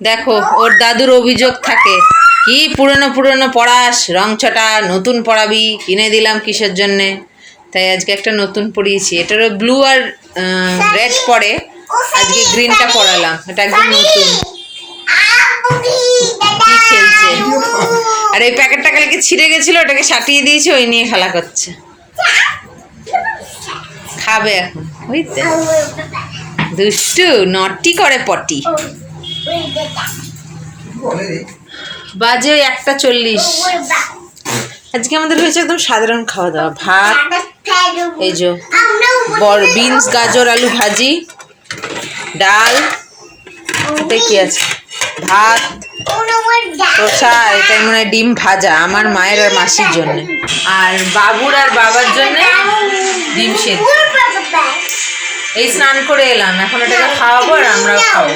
দেখো ওর দাদুর অভিযোগ থাকে। কি পুরনো পুরনো পড়াস রং ছটা নতুন পড়াবি কিনে দিলাম কিসের জন্যে? তাই আজকে একটা নতুন পড়িয়েছি। এটারও ব্লু আর রেড পরে আজকে গ্রিনটা পড়ালাম। এটা একদম নতুন। কি খেলছে? আর এই প্যাকেটটা কালকে ছিঁড়ে গেছিল ওটাকে সাটিয়ে দিয়েছি ওই নিয়ে খেলা করছে। খাবে এখন। বুঝতে দুষ্টু নটি করে পটি। বাজে একটা চল্লিশ। আজকে আমাদের হয়েছে একদম সাধারণ খাওয়া দাওয়া, ভাত, এই যে বিনস, গাজর, আলু ভাজি, ডাল এটাই কি আছে? ভাত রসা এটাই মনে হয় ডিম ভাজা, আমার মায়ের আর মাসির জন্য। আর বাবুর আর বাবার জন্য ডিম সেদ্ধ। এই স্নান করে এলাম, এখন এটাকে খাওয়াবো আর আমরাও খাব।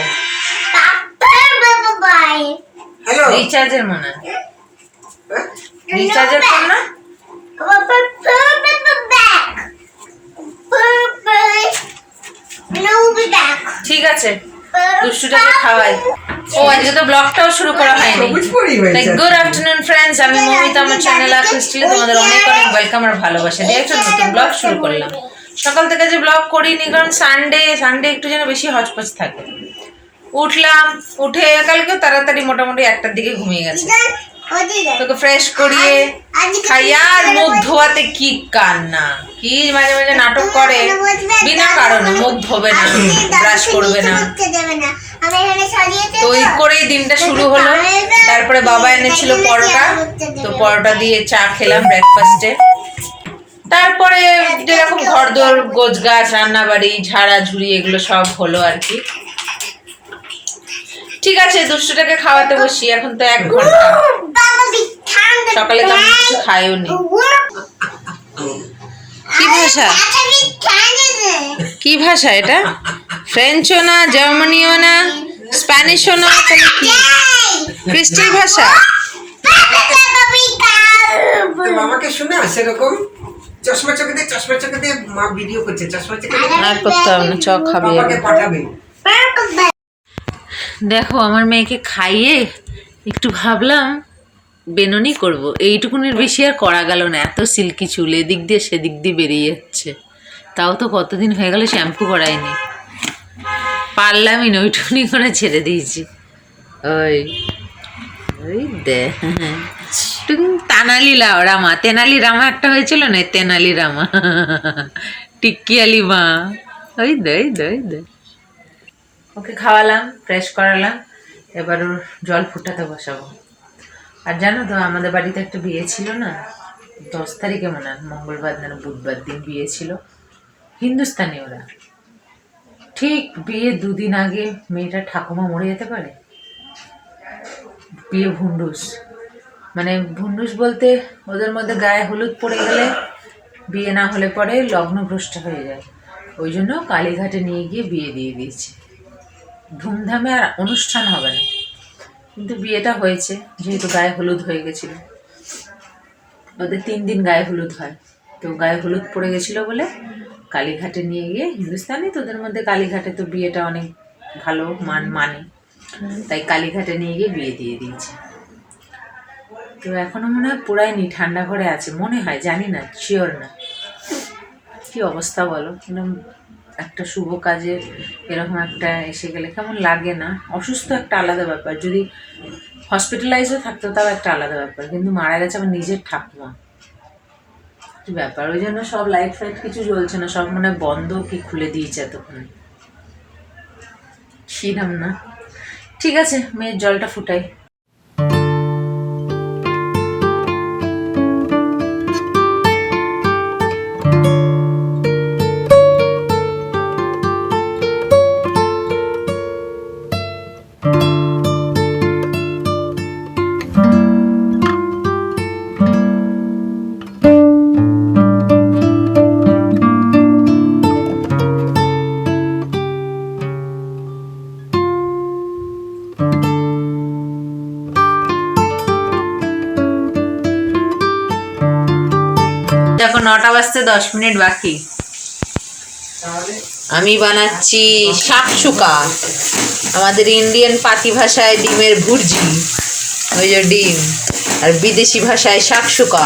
হ্যালো রিচার্জের মনে রিচার্জের ফোন না? ঠিক আছে। দুষ্টুটাকে খাওয়াই। ও আজকে তো ব্লগটাও শুরু করা হয়নি। তাই গুড আফটারনুন ফ্রেন্ডস আমি মমিতা আমার চ্যানেল আর তোমাদের অনেক অনেক ওয়েলকাম আর ভালোবাসা দিয়ে একটা নতুন ব্লগ শুরু করলাম। সকাল থেকে যে ব্লগ করিনি কারণ সানডে সানডে একটু যেন বেশি হচপচ থাকে। উঠলাম, উঠে কালকে তাড়াতাড়ি মোটামুটি একটার দিকে ঘুমিয়ে গেছে। তোকে ফ্রেশ করিয়ে খাইয়া আর মুখ ধোয়াতে কি কান্না, কি মাঝে মাঝে নাটক করে, বিনা কারণে মুখ ধোবে না ব্রাশ করবে না। তো ওই করেই দিনটা শুরু হলো। তারপরে বাবা এনেছিল পরোটা, তো পরোটা দিয়ে চা খেলাম ব্রেকফাস্টে তারপরে যেরকম ঘর দোর গোছ গাছ রান্নাবাড়ি ঝাড়া ঝুড়ি এগুলো সব হলো আর কি। ঠিক আছে দুষ্টুটাকে খাওয়াতে বসি এখন তো এক ঘণ্টা। সকালে তো আমি কিছু খাইও নি। কি ভাষা? কি ভাষা এটা? ফ্রেঞ্চও না জার্মানিও না স্প্যানিশও না তাহলে কি? ক্রিস্টির ভাষা? মামাকে শোনা সেরকম চশমা চোখে দিয়ে চশমা চোখে দিয়ে মা ভিডিও করছে চশমা চোখে দিয়ে আর করতে হবে না চক খাবে পাঠাবে। দেখো, আমার মেয়েকে খাইয়ে একটু ভাবলাম বেননি করব। এইটুকুনির বেশি আর করা গেল না, এত সিল্কি চুল, এদিক দিয়ে সেদিক দিয়ে বেরিয়ে যাচ্ছে। তাও তো কতদিন হয়ে গেল শ্যাম্পু করায়নি পারলামই না, ওইটুকুনি করে ছেড়ে দিয়েছি। ওই ওই দে তানালি রামা তেনালি রামা একটা হয়েছিল না, তেনালি রামা? টিক্কি মা ওই দে দে দে। ওকে খাওয়ালাম ফ্রেশ করালাম, এবার ওর জল ফুটাতে বসাবো। আর জানো তো, আমাদের বাড়িতে একটা বিয়ে ছিল না, দশ তারিখে মনে হয়, মঙ্গলবার না, বুধবার দিন বিয়ে ছিল। হিন্দুস্তানি ওরা। ঠিক বিয়ে দুদিন আগে মেয়েটা ঠাকুমা মরে যেতে পারে? বিয়ে ভুন্ডুস। মানে ভুন্ডুস বলতে ওদের মধ্যে গায়ে হলুদ পড়ে গেলে, বিয়ে না হলে পরে লগ্নভ্রষ্ট হয়ে যায়। ওই জন্য কালীঘাটে নিয়ে গিয়ে বিয়ে দিয়ে দিয়েছে। ধুমধামে আর অনুষ্ঠান হবে না। কিন্তু বিয়েটা হয়েছে, যেহেতু গায়ে হলুদ হয়ে গেছিল। ওদের তিন দিন গায়ে হলুদ হয়। তো গায়ে হলুদ পড়ে গেছিল বলে কালীঘাটে নিয়ে গিয়ে হিন্দুস্তানি, তোদের মধ্যে কালীঘাটে তো বিয়েটা অনেক ভালো মান মানে। তাই কালীঘাটে নিয়ে গিয়ে বিয়ে দিয়ে দিয়েছে। তো এখনও মনে হয় পুরাইনি ঠান্ডা ঘরে আছে। মনে হয়, জানি না শিওর না। কি অবস্থা বলো? একটা শুভ কাজে এরকম একটা এসে গেলে কেমন লাগে না? অসুস্থ একটা আলাদা ব্যাপার। যদি হসপিটালাইজও থাকতো তাও একটা আলাদা ব্যাপার, কিন্তু মারা গেছে আমার নিজের ঠাকুমা। কি ব্যাপার? ওই জন্য সব লাইট ফাইট কিছু জ্বলছে না, সব মানে বন্ধ কি খুলে দিয়েছে এতক্ষণ। ছিলাম না? ঠিক আছে, মেয়ের জলটা ফুটাই। দেখো নটা বাজতে দশ মিনিট বাকি। আমি বানাচ্ছি শাকসুকা। আমাদের ইন্ডিয়ান পাতি ভাষায় ডিমের ভুর্জি, ওই যে ডিম, আর বিদেশি ভাষায় শাকসুকা।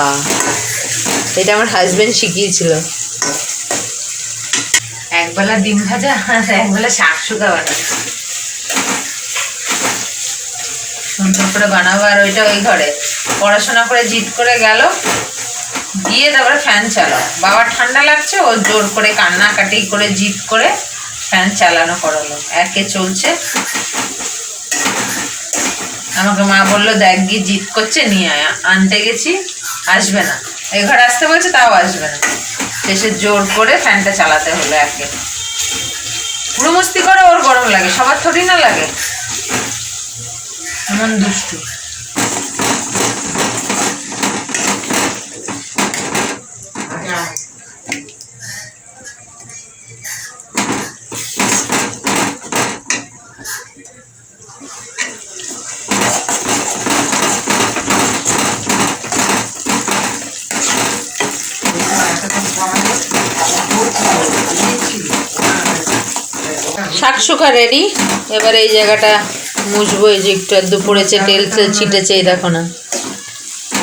এটা আমার হাজব্যান্ড শিখিয়েছিল। একবেলা ডিম ভাজা আর একবেলা শাকসুকা বানাবো সুন্দর করে বানাবো আর ওইটা ওই ঘরে। পড়াশোনা করে জিদ করে গেল দিয়ে তারপরে ফ্যান চালাও। বাবা ঠান্ডা লাগছে, ও জোর করে কান্নাকাটি করে জিদ করে ফ্যান চালানো করালো একে চলছে। আমাকে মা বলল, দেখ গিয়ে জিদ করছে, নিয়ে আয়। আনতে গেছি, আসবে না। এই ঘরে আসতে বলছে, তাও আসবে না। এসে জোর করে ফ্যানটা চালাতে হলো একে। পুরো মস্তি করে, ওর গরম লাগে, সবার থরি না লাগে। এমন দুষ্টু। শাকসুকা রেডি এবার এই জায়গাটা মুছবো, এই যে একটু একটু পড়েছে তেল তেল ছিটেছে, এই দেখো না।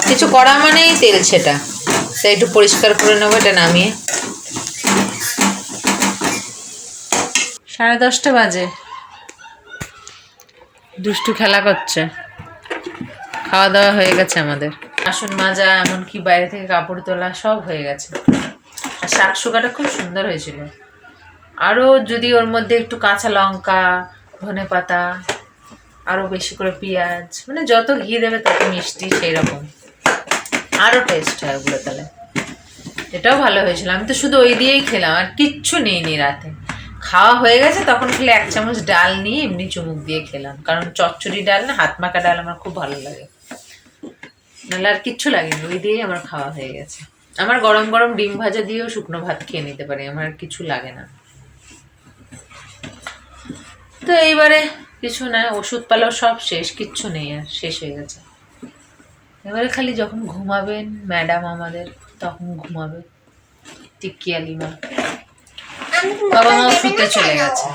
কিছু করা মানেই তেল ছেটা। তাই একটু পরিষ্কার করে নেব, এটা নামিয়ে। সাড়ে দশটা বাজে। দুষ্টু খেলা করছে। খাওয়া দাওয়া হয়ে গেছে আমাদের। আসন মাজা, এমনকি বাইরে থেকে কাপড় তোলা সব হয়ে গেছে। আর শাক খুব সুন্দর হয়েছিল। আরও যদি ওর মধ্যে একটু কাঁচা লঙ্কা, ধনে পাতা আরও বেশি করে পেঁয়াজ মানে যত ঘি দেবে তত মিষ্টি সেই রকম আরও টেস্ট হয় ওগুলো তাহলে। এটাও ভালো হয়েছিল। আমি তো শুধু ওই দিয়েই খেলাম, আর কিচ্ছু নেইনি রাতে। খাওয়া হয়ে গেছে, তখন খেলে এক চামচ ডাল নিয়ে এমনি চুমুক দিয়ে খেলাম। কারণ চচ্চড়ি ডাল না, হাত মাখা ডাল আমার খুব ভালো লাগে। নাহলে আর কিচ্ছু লাগেনি, ওই দিয়েই আমার খাওয়া হয়ে গেছে। আমার গরম গরম ডিম ভাজা দিয়েও শুকনো ভাত খেয়ে নিতে পারি, আমার কিছু লাগে না। তো এইবারে কিছু না ওষুধ পালাও সব শেষ কিচ্ছু নেই আর শেষ হয়ে গেছে। এবারে খালি যখন ঘুমাবেন ম্যাডাম আমাদের তখন ঘুমাবে। টিকিয়ালি মা বাবা মাও শুতে চলে গেছে।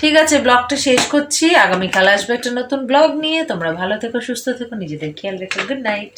ঠিক আছে ব্লগটা শেষ করছি। আগামীকাল আসবে একটা নতুন ব্লগ নিয়ে। তোমরা ভালো থেকো সুস্থ থেকো নিজেদের খেয়াল রেখো। Good night